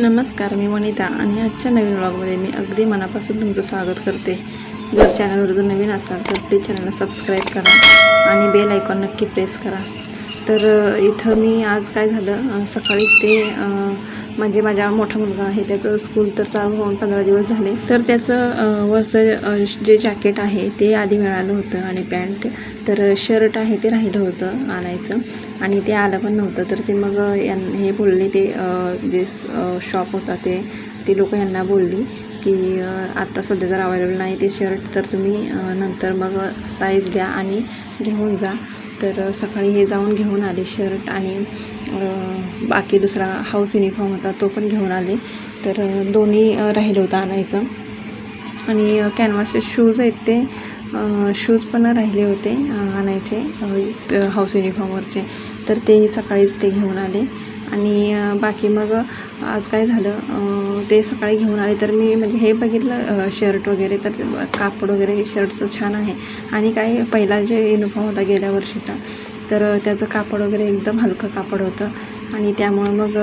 नमस्कार मी वनिता आणि आजच्या नवीन ब्लॉगमध्ये मी अगदी मनापासून तुमचं स्वागत करते. जर चॅनलवर जर नवीन असाल तर प्लीज चॅनलला सबस्क्राईब करा आणि बेल आयकॉन नक्की प्रेस करा. तर इथं मी आज काय झालं सकाळीच ते म्हणजे माझा मोठा मुलगा आहे त्याचं स्कूल तर चालू होऊन पंधरा दिवस झाले. तर त्याचं वरचं जे जॅकेट आहे ते आधी मिळालं होतं आणि पॅन्ट तर शर्ट आहे ते राहिलं होतं आणायचं आणि ते आलं पण नव्हतं. तर ते मग यां हे बोलले ते जे शॉप होता ते ती लोक यांना बोलली. की आत्ता सध्या जर अवेलेबल नाही ते शर्ट तर तुम्ही नंतर मग साईज द्या आणि घेऊन जा. तर सकाळी हे जाऊन घेऊन आले शर्ट आणि बाकी दुसरा हाऊस युनिफॉर्म होता तो पण घेऊन आले. तर दोन्ही राहिलं होतं आणायचं. आणि कॅनव्हासचे शूज आहेत ते शूज पण राहिले होते आणायचे स- हाऊस युनिफॉर्मवरचे तर ते सकाळीच ते घेऊन आले. आणि बाकी मग आज काय झालं? ते सकाळी घेऊन आले. तर मी म्हणजे हे बघितलं शर्ट वगैरे. तर कापड वगैरे शर्टचं छान आहे. आणि काय पहिला जे युनिफॉर्म होता गेल्या वर्षीचा तर त्याचं कापड वगैरे एकदम हलकं कापड होतं. आणि त्यामुळं मग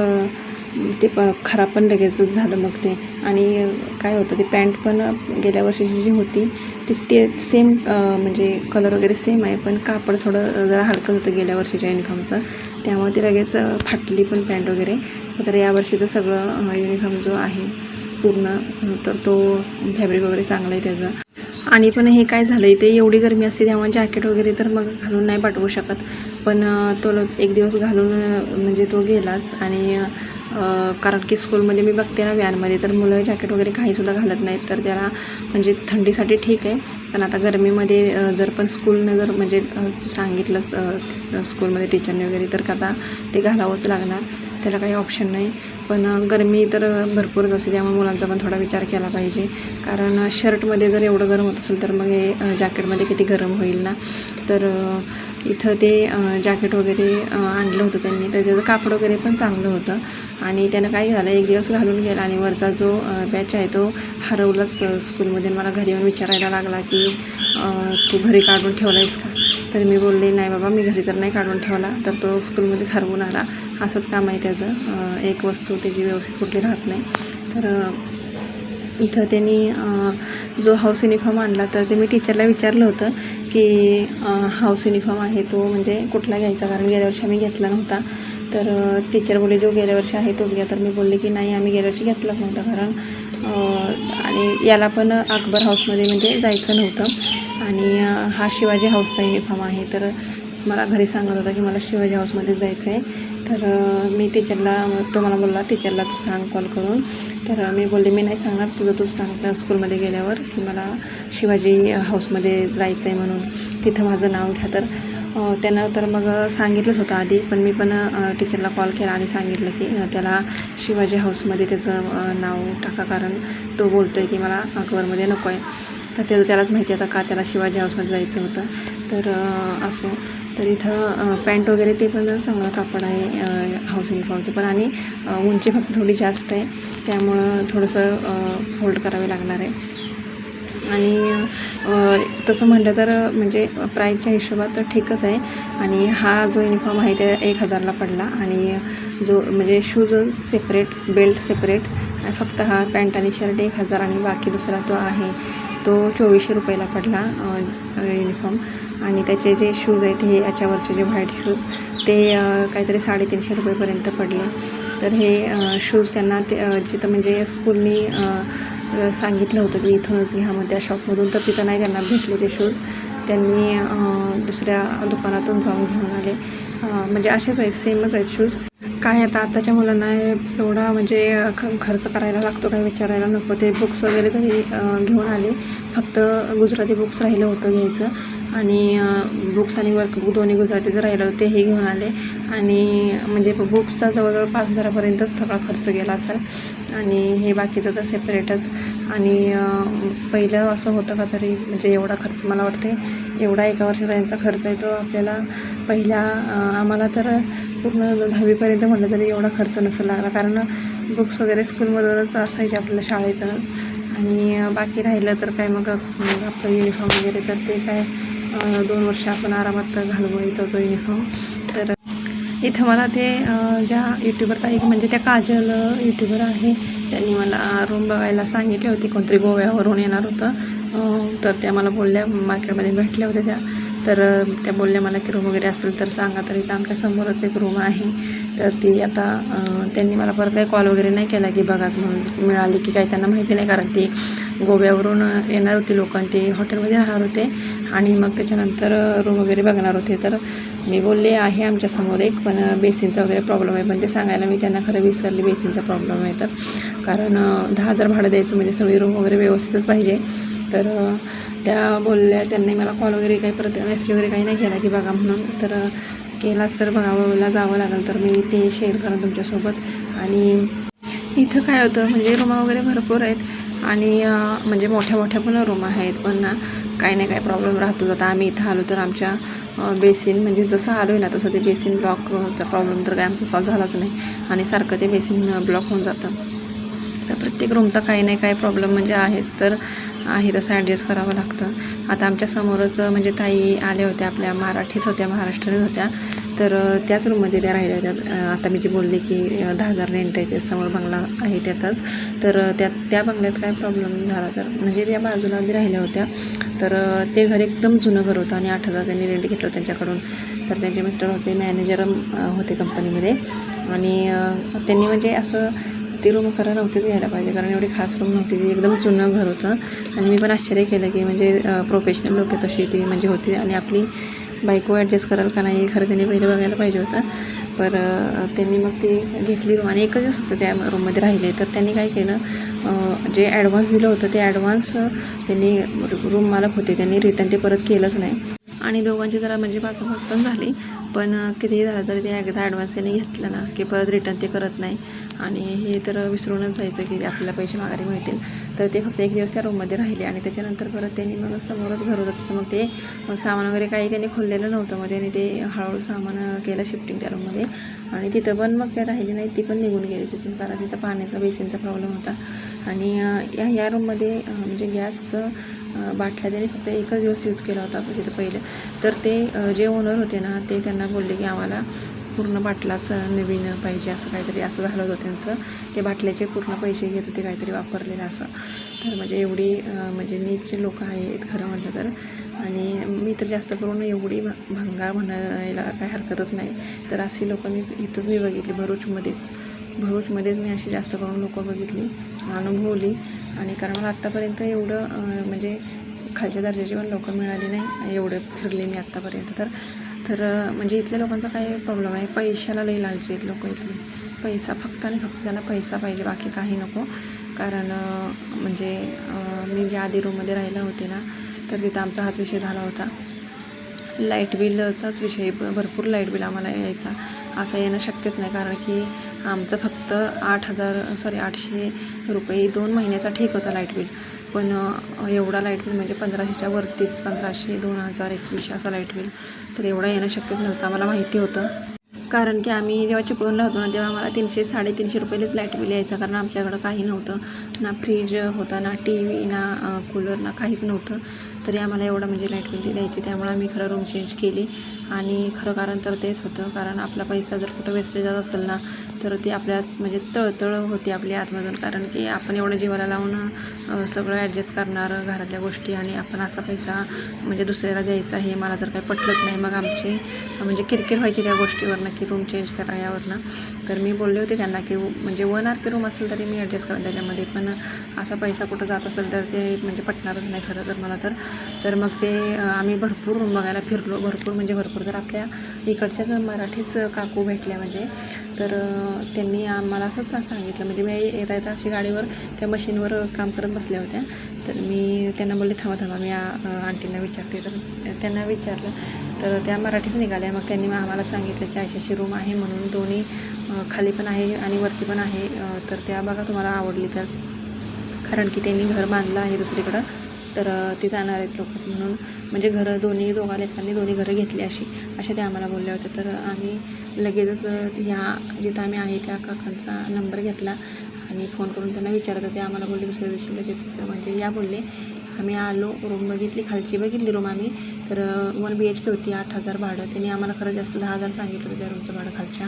ते प खराब पण लगेचच झालं मग ते. आणि काय होतं ते पॅन्ट पण गेल्या वर्षीची जी होती ती ते सेम म्हणजे कलर वगैरे सेम आहे. पण कापड थोडं जरा हलकं होतं गेल्या वर्षीच्या युनिफॉर्मचं त्यामुळे ती लगेच फाटली पण पॅन्ट वगैरे. तर यावर्षीचं सगळं युनिफॉर्म जो आहे पूर्ण तर तो फॅब्रिक वगैरे चांगला आहे त्याचा. आणि पण हे काय झालं इथे एवढी गरमी असते त्यामुळे जॅकेट वगैरे तर मग घालून नाही पाठवू शकत. पण तो एक दिवस घालून म्हणजे तो गेलाच आणि कारण की स्कूलमध्ये मी बघते ना व्हॅनमध्ये तर मुलं जॅकेट वगैरे काहीसुद्धा घालत नाहीत. तर त्याला म्हणजे थंडीसाठी ठीक आहे पण आता गरमीमध्ये जर पण स्कूलनं जर म्हणजे सांगितलंच स्कूलमध्ये टीचरने वगैरे तर का आता ते घालावंच लागणार. त्याला काही ऑप्शन नाही. पण गरमी तर भरपूरच असते. त्यामुळे मुलांचा पण थोडा विचार केला पाहिजे. कारण शर्टमध्ये जर एवढं गरम होत असेल तर मग हे जॅकेटमध्ये किती गरम होईल ना? तर इथं ते जॅकेट वगैरे आणलं होतं त्यांनी. तर त्याचं कापड वगैरे पण चांगलं होतं. आणि त्यानं काय झालं एक दिवस घालून गेला आणि वरचा जो बॅच आहे तो हरवलाच स्कूलमध्ये मला घरी येऊन विचारायला लागला की तू घरी काढून ठेवला आहेस का? तर मी बोलले नाही बाबा मी घरी तर नाही काढून ठेवला. तर तो स्कूलमध्येच हरवून आला. असंच काम आहे त्याचं. एक वस्तू त्याची व्यवस्थित कुठली राहत नाही. तर इथं त्यांनी जो हाऊस युनिफॉर्म आणला तर ते मी टीचरला विचारलं होतं की हाऊस युनिफॉर्म आहे तो म्हणजे कुठला घ्यायचा? कारण गेल्या वर्षी आम्ही घेतला नव्हता. तर टीचर बोलले जो गेल्या वर्षी आहे तोच घ्या. तर मी बोलले की नाही आम्ही गेल्या वर्षी घेतलाच नव्हता कारण आणि याला पण अकबर हाऊसमध्ये म्हणजे जायचं नव्हतं. आणि हा शिवाजी हाऊसचा युनिफॉर्म आहे. तर मला घरी सांगत होता की मला शिवाजी हाऊसमध्येच जायचं आहे तर मी टीचरला तो मला बोलला टीचरला तू सांग कॉल करून. तर मी बोलले मी नाही सांगणार तुझं तू सांग स्कूलमध्ये गेल्यावर की मला शिवाजी हाऊसमध्ये जायचं आहे म्हणून. तिथं माझं नाव घ्या. तर त्यानं तर मग सांगितलंच होतं आधी पण मी पण टीचरला कॉल केला आणि सांगितलं की त्याला शिवाजी हाऊसमध्ये त्याचं नाव टाका कारण तो बोलतो आहे की मला अकबरमध्ये नको आहे तर त्याचं त्यालाच माहिती आता का त्याला शिवाजी हाऊसमध्ये जायचं होतं. तर असो. तर इथं पॅन्ट वगैरे ते पण चांगलं कापड आहे हाऊस युनिफॉर्मचं पण आणि उंची फक्त थोडी जास्त आहे. त्यामुळं थोडंसं फोल्ड करावे लागणार आहे. आणि तसं म्हटलं तर म्हणजे प्राईजच्या हिशोबात तर ठीकच आहे. आणि हा जो युनिफॉर्म आहे ते एक हजारला पडला. आणि जो म्हणजे शूज सेपरेट बेल्ट सेपरेट फक्त हा पॅन्ट आणि शर्ट एक हजार आणि बाकी दुसरा तो आहे. तो चोवीसशे रुपयाला पडला युनिफॉर्म आणि त्याचे जे शूज आहेत हे याच्यावरचे जे व्हाईट शूज ते काहीतरी साडेतीनशे रुपयेपर्यंत पडले. तर हे शूज त्यांना ते जिथं म्हणजे स्कूलनी सांगितलं होतं की इथूनच घ्या मग त्या शॉपमधून तर तिथं नाही त्यांना भेटले ते शूज त्यांनी दुसऱ्या दुकानातून जाऊन घेऊन आले. म्हणजे असेच आहेत सेमच आहेत शूज काय आता आताच्या मुलांना एवढा म्हणजे ख खर्च करायला लागतो काय विचारायला नको. ते बुक्स वगैरे तरी घेऊन आले. फक्त गुजराती बुक्स राहिलं होतं घ्यायचं. आणि बुक्स आणि वर्कबुक दोन्ही गुजरातीचं राहिलं होतं तेही घेऊन आले. आणि म्हणजे बुक्सचा जवळजवळ पाच हजारापर्यंतच सगळा खर्च गेला असेल. आणि हे बाकीचं तर सेपरेटच आणि पहिलं असं होतं का तरी म्हणजे एवढा खर्च मला वाटते एवढा एका वर्षाचा यांचा खर्च येतो आपल्याला पहिल्या आम्हाला तर पूर्ण दहावीपर्यंत म्हटलं तरी एवढा खर्च नसेल लागला. कारण बुक्स वगैरे स्कूलमधूनच असायचे आपल्या शाळेतूनच आणि बाकी राहिलं तर काय मग आपलं युनिफॉर्म वगैरे तर ते काय दोन वर्ष आपण आरामात घालवायचं होतं युनिफॉर्म तर इथं मला ते ज्या यूट्यूबर ताई म्हणजे त्या काजल यूट्यूबर आहे त्यांनी मला रूम बघायला सांगितली होती. कोणतरी गोव्यावरून येणार होतं. तर त्या मला बोलल्या मार्केटमध्ये भेटल्या होत्या त्या. तर त्या बोलल्या मला की रूम वगैरे असेल तर सांगा तर इथं आमच्या समोरच एक रूम आहे. तर ती आता त्यांनी मला परत काही कॉल वगैरे नाही केला की बघाच म्हणून मिळाली की काही त्यांना माहिती नाही कारण ती गोव्यावरून येणार होती लोक ते हॉटेलमध्ये राहणार होते. आणि मग त्याच्यानंतर रूम वगैरे बघणार होते. तर मी बोलले आहे आमच्यासमोर एक पण बेसिनचा वगैरे प्रॉब्लेम आहे. पण ते सांगायला मी त्यांना खरं विसरले बेसिनचा प्रॉब्लेम आहे तर. कारण दहा हजार भाडं द्यायचं म्हणजे सगळी रूम वगैरे व्यवस्थितच पाहिजे. तर त्या बोलल्या त्यांनी मला कॉल वगैरे काही परत मेसेज वगैरे काही नाही केला की बघा म्हणून. तर केलाच तर बघावला जावं लागेल तर मी ते शेअर करेन तुमच्यासोबत. आणि इथं काय होतं म्हणजे रूमा वगैरे भरपूर आहेत आणि म्हणजे मोठ्या मोठ्या पण रूम आहेत पण ना काही नाही काही प्रॉब्लेम राहतो आता आम्ही इथं आलो तर आमच्या बेसिन म्हणजे जसं आलो आहे ना तसं ते बेसिन ब्लॉकचा प्रॉब्लेम तर काय आमचा सॉल्व झालाच नाही. आणि सारखं ते बेसिन ब्लॉक होऊन जातं. तर प्रत्येक रूमचा काही नाही काही प्रॉब्लेम म्हणजे आहेच. तर आहे तसं ॲडजस्ट करावं लागतं. आता आमच्यासमोरच म्हणजे ताई आल्या होत्या आपल्या मराठीच होत्या महाराष्ट्रीयन होत्या. तर त्याच रूममध्ये त्या राहिल्या होत्या. आता मी जे बोलले की दहा हजार रेंट आहे त्यासमोर समोर बंगला आहे त्यातच. तर त्या त्या बंगल्यात काय प्रॉब्लेम झाला तर म्हणजे त्या बाजूला आधी राहिल्या होत्या. तर ते घर एकदम जुनं घर होतं आणि आठ हजार त्यांनी रेंट घेतलं त्यांच्याकडून. तर त्यांचे मिस्टर होते मॅनेजर होते कंपनीमध्ये आणि त्यांनी म्हणजे असं ती रूम खरं नव्हतीच घ्यायला पाहिजे. कारण एवढी खास रूम नव्हती. ती एकदम जुनं घर होतं. आणि मी पण आश्चर्य केलं की म्हणजे प्रोफेशनल लोक तशी. ती म्हणजे होती. आणि आपली बायको ॲडजस्ट कराल का नाही खरं त्यांनी पहिले बघायला पाहिजे होतं. पर त्यांनी मग ती घेतली रूम आणि एकच होतं त्या रूममध्ये राहिले. तर त्यांनी काय केलं जे ॲडव्हान्स दिलं होतं ते ॲडव्हान्स त्यांनी रूम मालक होते. त्यांनी रिटर्न ते परत केलंच नाही. आणि दोघांची जरा म्हणजे पाचापाच पण झाली. पण कितीही झालं तरी ते एकदा ॲडव्हान्स त्यांनी घेतलं ना की परत रिटर्न ते करत नाही. आणि हे तर विसरूनच जायचं की आपल्याला पैसे माघारी मिळतील. तर ते फक्त एक दिवस त्या रूममध्ये राहिले आणि त्याच्यानंतर परत त्यांनी मग समोरच घर होतं. तर मग ते सामान वगैरे काही त्यांनी खोललेलं नव्हतं. मग त्यांनी ते हळूहळू सामान केलं शिफ्टिंग त्या रूममध्ये आणि तिथं पण मग ते राहिली नाही ती पण निघून गेली तिथून. कारण तिथं पाण्याचा बेसिनचा प्रॉब्लेम होता. आणि या या रूममध्ये म्हणजे गॅसचं बाटल्या त्याने फक्त एकच दिवस यूज केला होता म्हणजे तिथं पहिले. तर ते जे ओनर होते ना ते त्यांना बोलले की आम्हाला पूर्ण बाटलाच नवीन पाहिजे असं काहीतरी असं झालं होतं त्यांचं. ते बाटल्याचे पूर्ण पैसे घेत होते काहीतरी वापरलेलं असं. तर म्हणजे एवढी म्हणजे नीटचे लोक आहेत खरं म्हटलं तर. आणि मी तर जास्त करून एवढी भ म्हणायला काही हरकतच नाही. तर अशी लोकं मी इथंच मी बघितली भरूचमध्येच. भरूचमध्येच मी अशी जास्त करून लोकं बघितली अनुभवली. आणि कारण मला आत्तापर्यंत एवढं म्हणजे खालच्या दर्जाची पण लोकं मिळाली नाही एवढं फिरले मी आत्तापर्यंत. तर तर म्हणजे इथल्या लोकांचा काय प्रॉब्लेम आहे पैशाला लई लालची आहेत लोकं इथले. पैसा फक्त आणि फक्त त्यांना पैसा पाहिजे बाकी काही नको. कारण म्हणजे मी ज्या आधी रूममध्ये राहिला होते ना तर तिथं आमचा हाच विषय झाला होता. लाइट बिलचाच विषय भरपूर लाइट बिल आम्हाला यायचा. असं येणं शक्यच नाही कारण की आमचं फक्त आठ हजार सॉरी आठशे रुपये दोन महिन्याचा ठीक होता लाइट बिल. पण एवढा लाइट बिल म्हणजे पंधराशेच्या वरतीच पंधराशे दोन हजार एकवीसशे असा लाइट बिल. तर एवढं येणं शक्यच नव्हतं आम्हाला माहिती होतं. कारण की आम्ही जेव्हा चिपळूणला होतो ना तेव्हा आम्हाला तीनशे साडेतीनशे रुपयेच लाइट बिल यायचं कारण आमच्याकडं काही नव्हतं. ना फ्रीज होता ना टी व्ही ना कूलर ना काहीच नव्हतं. तरी आम्हाला एवढं म्हणजे लाइट बिल ती द्यायची त्यामुळे आम्ही खरं रूम चेंज केली. आणि खरं कारण तर तेच होतं कारण आपला पैसा जर कुठं वेस्टेज जात असेल ना तर ती आपल्या म्हणजे तळतळ होती आपली आतमधून. कारण की आपण एवढं जीवाला लावून सगळं ॲडजस्ट करणार घरातल्या गोष्टी आणि आपण असा पैसा म्हणजे दुसऱ्याला द्यायचा हे मला तर काही पटलंच नाही. मग आमची म्हणजे किरकिर व्हायची त्या गोष्टीवरनं की रूम चेंज करा यावरनं. तर मी बोलले होते त्यांना की म्हणजे वन आर के रूम असेल तरी मी ॲडजस्ट करेन त्याच्यामध्ये पण असा पैसा कुठं जात असेल तर ते म्हणजे पटणारच नाही खरं तर मला तर. तर मग ते आम्ही भरपूर रूम बघायला फिरलो. भरपूर म्हणजे भरपूर तर आपल्या इकडच्याच मराठीच काकू भेटल्या म्हणजे. तर त्यांनी आम्हाला असंच सांगितलं. म्हणजे मी येता येता अशी गाडीवर त्या मशीनवर काम करत बसल्या होत्या. तर मी त्यांना बोलले थांबा थांबा मी आंटींना विचारते. तर त्यांना विचारलं. तर त्या मराठीच निघाल्या. मग त्यांनी मग आम्हाला सांगितलं की अशी अशी रूम आहे म्हणून दोन्ही खाली पण आहे आणि वरती पण आहे. तर त्या बघा तुम्हाला आवडली तर. कारण की त्यांनी घर बांधलं आहे दुसरीकडं. तर अ, ते जाणार आहेत लोक. म्हणून म्हणजे घरं दोन्ही दोघा लेखांनी दोन्ही घरं घेतली अशी अशा त्या आम्हाला बोलल्या होत्या. तर आम्ही लगेचच ह्या जिथं आम्ही आहे त्या काकांचा नंबर घेतला आणि फोन करून त्यांना विचारत होते आम्हाला बोलले दुसऱ्या दिवशी लगेच म्हणजे या बोलले आम्ही आलो रूम बघितली खालची बघितली रूम आम्ही. तर वन बी एच के होती आठ हजार भाडं. त्यांनी आम्हाला खरं जास्त दहा हजार सांगितलं होतं त्या रूमचं भाडं खालच्या.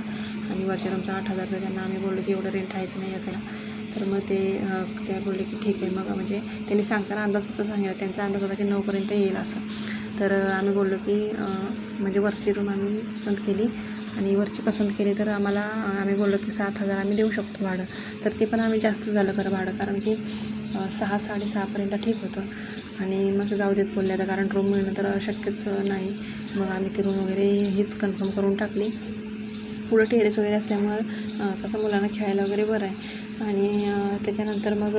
आणि वरच्या रूमचं आठ हजार. तर त्यांना आम्ही बोललो की एवढं रेंट राहायचं नाही असं तर मग ते त्या बोलले की ठीक आहे. मग म्हणजे त्यांनी सांगताना अंदाज फक्त सांगितला. त्यांचा अंदाज होता की नऊपर्यंत येईल असं. तर आम्ही बोललो की म्हणजे वरची रूम आम्ही पसंत केली. आणि वरची पसंत केली तर आम्हाला आम्ही बोललो की सात हजार आम्ही देऊ शकतो भाडं. तर ते पण आम्ही जास्त झालं खरं भाडं. कारण की सहा साडेसहापर्यंत ठीक होतं. आणि मग जाऊ देत बोलले आता कारण रूम मिळणं तर शक्यच नाही. मग आम्ही ती रूम वगैरे हीच कन्फर्म करून टाकली. पुढं टेरेस वगैरे असल्यामुळं कसं मुलांना खेळायला वगैरे बरं आहे. आणि त्याच्यानंतर मग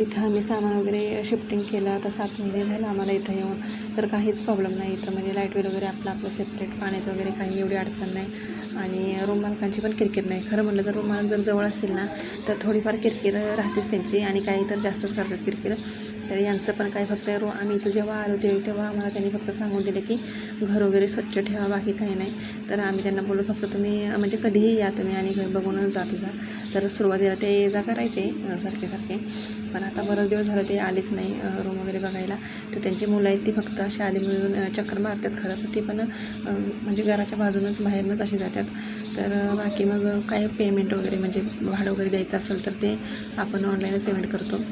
इथं आम्ही सामान वगैरे शिफ्टिंग केलं. आता सात महिने झालं आम्हाला इथं येऊन. तर काहीच प्रॉब्लेम नाही इथं. म्हणजे लाइट बिल वगैरे आपलं आपलं सेपरेट. पाण्याचं वगैरे काही एवढी अडचण नाही. आणि रूम मालकांची पण किरकिर नाही. खरं म्हणलं तर रूम मालक जर जवळ असतील ना तर थोडीफार किरकिर राहतेच त्यांची. आणि काही तर जास्तच करतात किरकिर. तर यांचं पण काय फक्त रो आम्ही इथं जेव्हा आलो ते तेव्हा आम्हाला त्यांनी फक्त सांगून दिलं की घर वगैरे स्वच्छ ठेवा बाकी काही नाही. तर आम्ही त्यांना बोललो फक्त तुम्ही म्हणजे कधीही या तुम्ही आणि घर बघूनच जात जा तर सुरुवातीला ते ये जा करायचे सारखे सारखे. पण आता बरेच दिवस झालं ते आलेच नाही रूम वगैरे बघायला. तर त्यांची मुलं आहेत ती फक्त अशी आधी मिळून चक्कर मारतात खरं तर ती पण म्हणजे घराच्या बाजूनच बाहेरनंच अशी जातात. तर बाकी मग काय पेमेंट वगैरे म्हणजे भाडं वगैरे द्यायचं असेल तर ते आपण ऑनलाईनच पेमेंट करतो.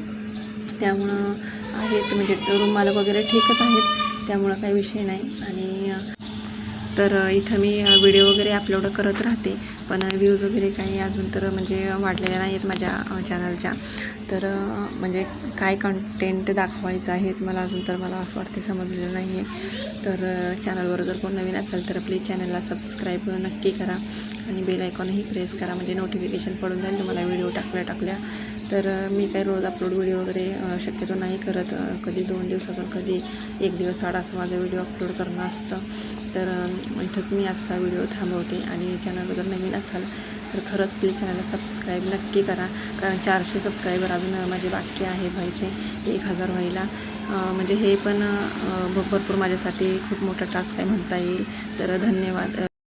त्यामुळं आहेत म्हणजे रूम मालक वगैरे ठीकच आहेत त्यामुळं काही विषय नाही. आणि तर इथं मी व्हिडिओ वगैरे अपलोड करत राहते पण व्ह्यूज वगैरे काही अजून तर म्हणजे वाढलेल्या नाही आहेत माझ्या चॅनलच्या तर म्हणजे काय कंटेंट दाखवायचं आहेच मला अजून तर मला असं वाटते समजलेलं नाही आहे तर चॅनलवर जर कोण नवीन असेल तर प्लीज चॅनलला सबस्क्राईब नक्की करा आणि बेल आयकॉनही प्रेस करा म्हणजे नोटिफिकेशन पडून जाईल तुम्हाला व्हिडिओ टाकल्या टाकल्या तर मी काही रोज अपलोड व्हिडिओ वगैरे शक्यतो नाही करत. कधी दोन दिवसातून कधी एक दिवस आड असं व्हिडिओ अपलोड करणं असतं. तर इथंच मी आजचा व्हिडिओ थांबवते. आणि चॅनल जर नवीन असाल तर खरंच प्लीज चॅनलला सबस्क्राईब नक्की करा. कारण चारशे सबस्क्रायबर अजून माझे बाकी आहे व्हायचे एक हजार व्हायला. म्हणजे हे पण भरपूर माझ्यासाठी खूप मोठा टास्क आहे म्हणता येईल. तर धन्यवाद.